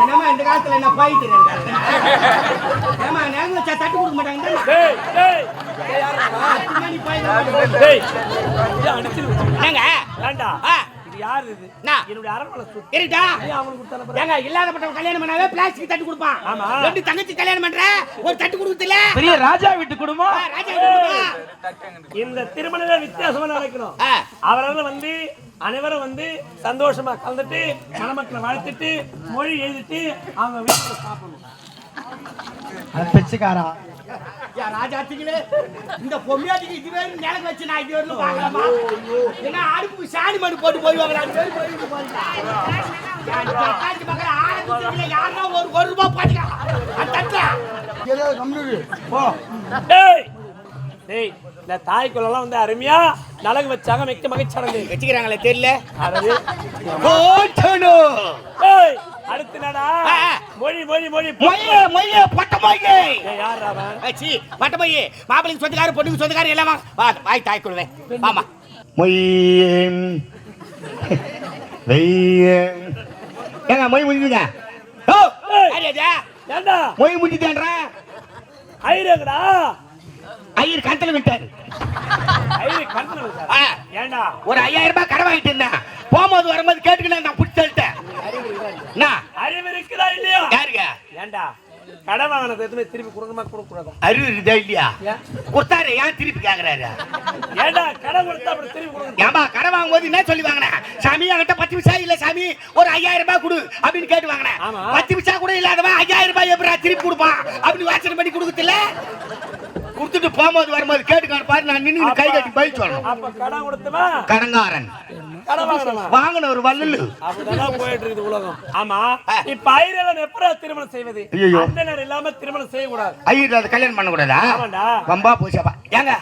என்னம்மா இந்த காலத்துல என்ன பாய் தெரியும் ஏமா நேரம் வச்சா தட்டு கொடுக்க மாட்டாங்க யார் இது? என்ன? என்னுடைய அரண்மனை சுத்தி. இருக்கா அவனுக்கு கொடுத்தான ஏங்க இல்லாதப்பட்டவன் கல்யாணம் பண்ணாவே பிளாஸ்டிக் தட்டு கொடுப்பான். ஆமா. எப்படி தங்கச்சி கல்யாணம் பண்ற? ஒரு தட்டு கொடுக்கல பெரிய ராஜா வீட்டு குடும்பம்? ராஜா வீட்டு கொடுப்பா. இந்த திருமணமே வித்தியாசமா நடக்கணும். ஆ, அவரெல்லாம் வந்து அனைவரும் வந்து சந்தோஷமா கலந்துட்டு மணமக்களை வாழ்த்துட்டு மொழி எழுதிட்டு அவங்க வீட்டுல சாப்பிடணும். பிச்சைக்காரா? யா ராஜாத்திகளே இந்த பொம்மையாட்டிக்கு இதுவே நிலக்கு வச்சு நான் இது வரலும் பார்க்கலாமா? ஏன்னா அடுப்பு சாணி மணி போட்டு போய்வாங்களா அது மாதிரி போயிட்டு மக்கள் ஆரம்பிச்சதுல யாருன்னா ஒரு ஒரு ரூபாய் பாத்துக்கலாம் அந்த தட்டுல டேய் டேய் இந்த தாய்க்குள்ளெல்லாம் வந்து அருமையா நலங்கு வச்சாங்க மிக்க மகிழ்ச்சி வச்சுக்கிறாங்களே தெரியல. அடுத்து ஆ. மொழி மொழி மொழி மொய்யே மொய்யே பட்ட மொய்யே ஏய், யார் அவன் சி பட்ட மொய்யே மாப்பிளைக்கு சொந்தக்காரர் பொண்ணுக்கு சொந்தக்காரர் எல்லாம். வா வாய் தாய் கொள்வேன். ஆமா ஏங்க மொய் முடிஞ்சுங்க ஓ ஏண்டா? மொய் முடிஞ்சுதான்றா ஐரங்கடா ஐயர் கணத்துல விட்டாரு. கண்ணு ஆ, ஏண்டா? ஒரு ஐயாயிரம் ரூபாய் கடை வாங்கிட்டு இருந்தேன். போகும்போது வரும்போது கேட்டுக்கிட்டு நான் பிடிச்சி தள்ளிட்டேன். என்ன? அறிவு இருக்குதா இல்லையா? யாருங்க? ஏண்டா? கடை வாங்கினது எதுவுமே திருப்பி கொடுக்கணுமா? கொடுக்க கூடாதா அறிவு இருக்குதா இல்லையா? கொடுத்தாரு ஏன் திருப்பி கேக்குறாரு? ஏண்டா கடை கொடுத்தா அப்புறம் திருப்பி கொடுக்கணும்? ஏம்பா கடை வாங்கும்போது என்ன சொல்லி வாங்கினேன் சாமி என்கிட்ட பத்து பைசா இல்ல சாமி ஒரு ஐயாயிரம் ரூபாய் கொடு அப்படின்னு கேட்டு வாங்கினேன். பத்து பைசா கூட இல்லாதவன் ஐயாயிரம் ரூபாய் எப்படா திருப்பி கொடுப்பான் அப்படின்னு வாசனை பண்ணி கொடுக்கல கொடுத்துட்டு போகும்போது வரும்போது கேட்டுக்காரு பாரு நான் நின்று கை கட்டி கடை கொடுத்தவன்? கடங்காரன் வாங்கின ஒரு வள்ளலு. அப்படிதான் போயிட்டு இருக்குது உலகம். ஆமா இப்ப ஐரவன் எப்படா திருமணம் செய்வது. அந்தனர் இல்லாம திருமணம் செய்யக்கூடாது. ஐயர் அதை கல்யாணம் பண்ண கூடாதா வம்பா போச்சாப்பா ஏங்க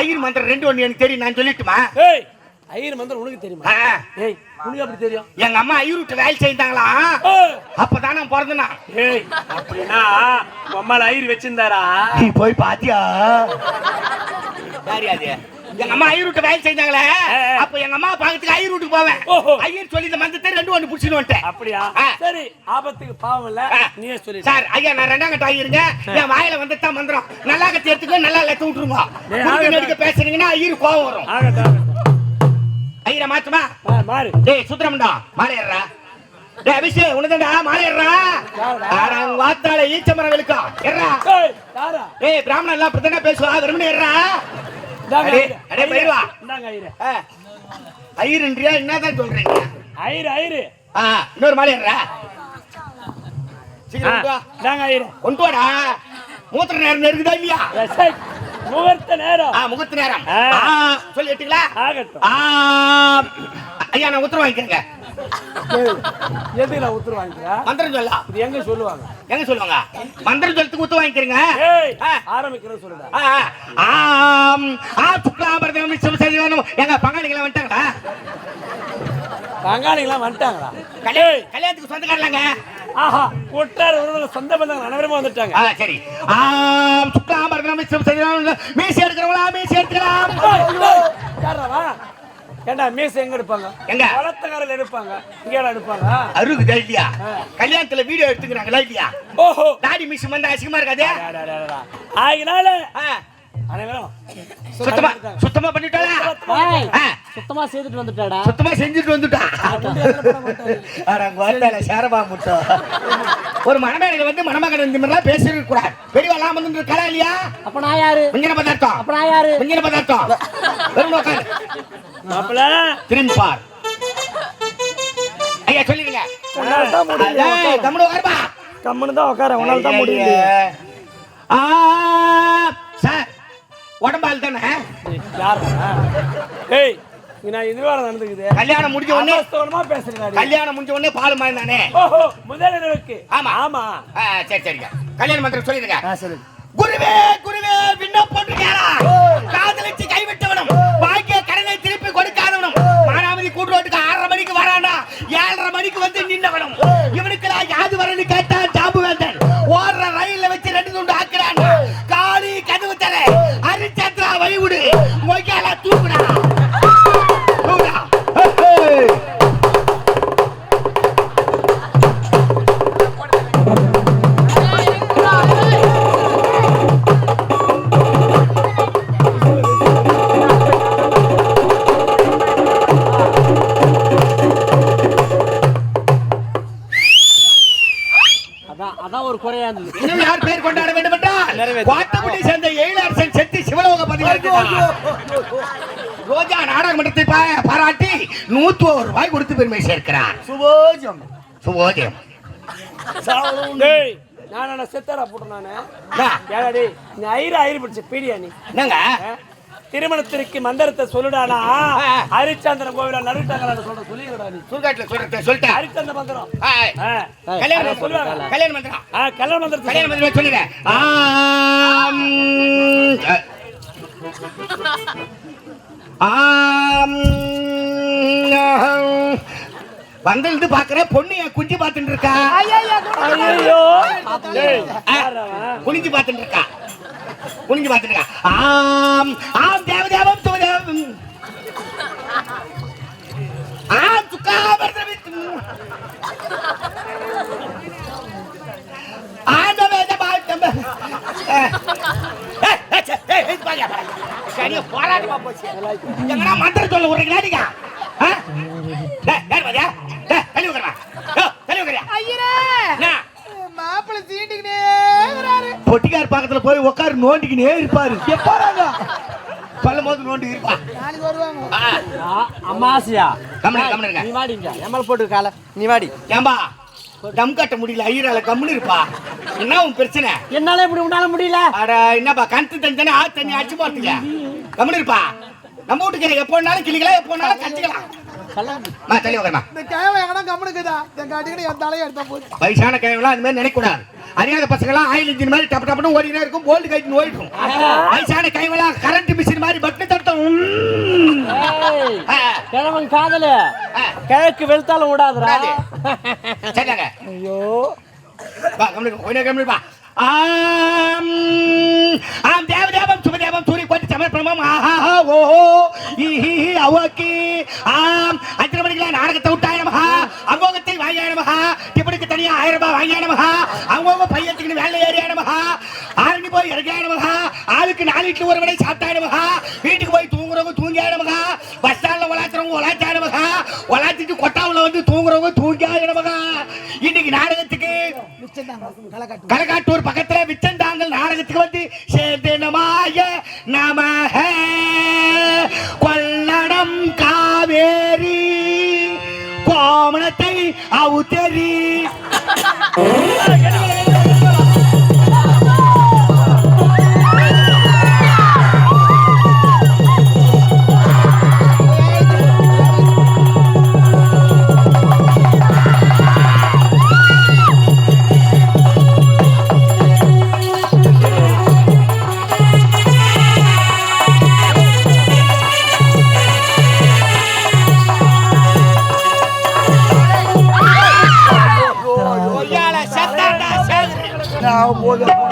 ஐயர் மந்திரம் ரெண்டு ஒண்ணு எனக்கு தெரியும் நான் சொல்லிட்டுமா? ஏய் ஐயர் மந்திரம் உனக்கு தெரியுமா? ஏய் உனக்கு அப்படி தெரியும்? எங்க அம்மா ஐயர் விட்டு வேலை செய்தாங்களா? அப்பதான் நான் பிறந்தனா? ஏய் அப்படின்னா உம்மால ஐயர் வச்சிருந்தாரா? நீ போய் பாத்தியா? யாரு? எங்க அம்மா ஐயர் விட்டு வேலை செஞ்சாங்களே. அப்ப எங்க அம்மா பாக்கத்துக்கு ஐயர் வீட்டுக்கு போவேன். ஐயர் சொல்லி இந்த மந்தத்தை ரெண்டு ஒண்ணு புடிச்சுன்னு வந்துட்டேன். அப்படியா. சரி ஆபத்துக்கு பாவம் இல்ல. நீயே சொல்லி சார் ஐயா நான் ரெண்டாம் கட்ட ஐயருங்க என் வாயில வந்துட்டா மந்திரம். நல்லா கத்தி எடுத்துக்கோ நல்லா லெத்த விட்டுருங்க. நெடுக்க பேசுறீங்கன்னா ஐயர் கோவம் வரும். ஐயரை மாத்துமா? மாறு. டேய் சுத்திரம்டா மாலையறா. டேய் அபிஷேக் உனதண்டா மாலையறா. ஆனா வாத்தால ஈச்ச மரம் வெளுக்கா ஏய் பிராமணன் எல்லாம் அப்படித்தானே பேசுவா? வெறுமனே அடே, பயிர்வா. இந்தாங்க ஐயரு. ஐயருன்றியா என்னதான் சொல்றீங்க? ஐயரு ஐயரு இன்னொரு மாலையறா ஆ, சீக்கிரம் ஐயரு. கொண்டு வாடா. மூத்திர நேரம் நெருக்குதா இல்லையா? முகூர்த்த நேரம். முகூர்த்த நேரம். சொல்லி எட்டுங்களா ஆகட்டும். ஐயா நான் உத்தரவு வாங்கிக்கிறேங்க. எதுக்கு நான் உத்தரவு வாங்கிக்கிறா மந்திரம் இது எங்க சொல்லுவாங்க? எங்க சொல்லுவாங்க? மந்திரம் சொல்லத்துக்கு உத்தரவு வாங்கிக்கிறேங்க. ஆரம்பிக்கிறது ஆ, ஆம், ஆ, சுக்லாபரதம் விஷ்ணு சதிவானம். எங்க பங்காளிகளை வந்துட்டாங்களா? பங்காளிங்களாம் வந்துட்டாங்களா? கல்யாணம் கல்யாணத்துக்கு சொந்தக்காரலாங்க ஆஹா கொட்டார உறவுகள் சொந்த பந்தங்கள் அனைவருமே வந்துட்டாங்க. ஆ சரி. ஆம். சுக்லாபரதம் விஷ்ணு சதிவானம். மீசி எடுக்கிறவங்களா? மீசி எடுக்கலாம்? ஏண்டா மீச எங்க எடுப்பாங்க? எங்க? வளர்த்தக்காரில் எடுப்பாங்க. இங்கேடா எடுப்பாங்க? அருகுதா இல்லையா? கல்யாணத்துல வீடியோ எடுத்துக்கிறாங்களா இல்லையா? ஓஹோ. தாடி மிஸ் வந்தா அசிங்கமா இருக்காதே. ஆகினால அனைவரும் சுத்தமா சுத்தமா பண்ணிட்டாளா? சுத்தமா செய்துட்டு வந்துட்டாடா. சுத்தமா செஞ்சுட்டு வந்துட்டா? அங்க வந்தால சேரபா முட்டம் ஒரு மணமேடையில வந்து மணமகன் இந்த மாதிரிலாம் பேசிருக்க கூடாது. பெரியவாலாம் வந்து இருக்கா இல்லையா? அப்ப நான் யாரு? மிஞ்சின பதார்த்தம். அப்ப நான் யாரு? மிஞ்சின பதார்த்தம். வெறும் உட்காரு மாப்பிள. திரும்பி பார். ஐயா சொல்லிடுங்க. உன்னால தான் முடியல ஏய், கம்முனு உட்காருப்பா. கம்முன்னு தான் உட்கார உன்னால தான் முடியல ஆ, சார் உடம்பால் தானே? யாருடா ஏய் இங்க நான் இதுவே நடந்துக்குது. கல்யாணம் முடிஞ்ச உடனே அவசரமா பேசுறீங்க கல்யாணம் முடிஞ்ச உடனே பால் மாதிரி தானே ஓஹோ முதல் இரவுக்கு. ஆமா. ஆமா. ஆ, சரி சரிங்க. கல்யாண மந்திரம் சொல்லிடுங்க. சரி குருவே குருவே காதலிச்சு வந்து நின்றவனும் இவனுக்கு நான் யாது வரன்னு கேட்டா இன்னும் யார் பேர் கொண்டாட வேண்டும் என்றால் கோட்டப்பட்டி சேர்ந்த எழிலரசன் செட்டி சிவலோக பதிவாக ரோஜா நாடக மன்றத்தை பாராட்டி நூத்தி ஒரு ரூபாய் கொடுத்து பெருமை சேர்க்கிறார். சுபோஜம். டேய் நான் செத்தரா போட்டு நானு? ஏடாடி நீ ஐரு ஐரு பிடிச்ச பீடியா நீ? என்னங்க? திருமணத்திற்கு மந்திரத்தை சொல்லுடானா? ஹரிச்சந்திரன் கோவில நடுட்டாங்களான்னு சொல்ற சொல்லிடுடா நீ. சுருக்காட்டுல சொல்றேன் சொல்லிட்டேன். ஹரிச்சந்திர மந்திரம். கல்யாணம் சொல்லுவாங்க. மந்திரம். கல்யாண மந்திரம். ஆ, கல்யாண மந்திரத்தை கல்யாண மந்திரம் சொல்லுங்க. ஆம். வந்திருந்து பாக்குறேன் பொண்ணு என் குஞ்சு பார்த்துட்டு இருக்கா. ஐயோ? குனிஞ்சு பார்த்துட்டு இருக்கா. குனிஞ்சு பார்த்துட்டு ஆம் ஆம் தேவ தேவம் துவதேவம் ஆம் சுக்காபர்தவித் ஆண்டவேத பாட்டம் சரியா போராட்டமா போச்சு. எங்கடா மந்திரம் சொல்ல விடுறீங்களா நீங்க ஆ? டேய், யார் பாத்தியா? டேய், தள்ளி உட்காருடா. யோ, தள்ளி உட்காருயா. என்ன? மாப்பிள்ள சீண்டிக்கினே இருக்கிறாரு பொட்டிக்கார் பக்கத்துல போய் உட்காரு நோண்டிக்கினே இருப்பாரு. எப்பாராங்க சொல்லும் போது நோண்டி இருப்பா. அம்மாசியா கம்முனு, கம்முனுங்க. நீ வாடிங்க போட்டு கால நீ வாடி. ஏம்பா டம் கட்ட முடியல ஐயரால கம்முனு இருப்பா. என்ன உன் பிரச்சனை? என்னால இப்படி உன்னால முடியல? அட என்னப்பா கணத்து தண்ணி தானே ஆ தண்ணி அடிச்சு போறதுக்கு? கம்முனு இருப்பா. நம்ம வீட்டுக்கு எப்போ வேணாலும் கிளிக்கலாம் எப்போ வேணாலும் கட்டிக்கலாம் மா தள்ளி உட்காருமா இந்த கேவ எங்கன்னா கம்முனுக்குதா? என் காட்டிக்கிட்டு என் தலையை எடுத்தா போச்சு வயசான கைவெல்லாம் அந்த மாதிரி நினைக்கூடாது அறியாத பசங்களாம் ஆயில் இன்ஜின் மாதிரி டப்பு டப்புன்னு ஓடினே இருக்கும் போல்டு கைட்டு வயசான கைவெல்லாம் கரண்ட் மிஷின் மாதிரி பட்டு தட்டும் ஆ, கிழவன் காதலு. ஆ, கிழக்கு வெளுத்தாலும் விடாதுடா. விடாது. சரியாங்க ஐயோ. வா கம்முனு கொஞ்சம் கம்முனு வா ஆம். ஆம் தேவதேவம் சுபதேவம் சூரிய கோட்டி சமர்ப்பணம் ஆஹா ஓஹோ. அவோக்கி. ஆம். ஆயிரம் ரூபாய் வாங்கிய நமஹா அவங்கவுங்க பையத்துக்கு வேலை ஏறிய நமஹா ஆரணி போய் இறங்கிய நமஹா ஆளுக்கு நாலு இட்லி ஒரு விடை சாப்பிட்டாய நமஹா வீட்டுக்கு போய் தூங்குறவங்க தூங்கிய நமஹா பஸ் ஸ்டாண்ட்ல உலாத்துறவங்க உலாச்சாய நமஹா உலாத்திட்டு கொட்டாவுல வந்து தூங்குறவங்க தூங்கியாய நமஹா இன்னைக்கு நாடகத்துக்கு கலகாட்டூர் பக்கத்துல விச்சந்தாங்கல் நாடகத்துக்கு வந்து சத்தாண்டா சேகரி நான் போதும்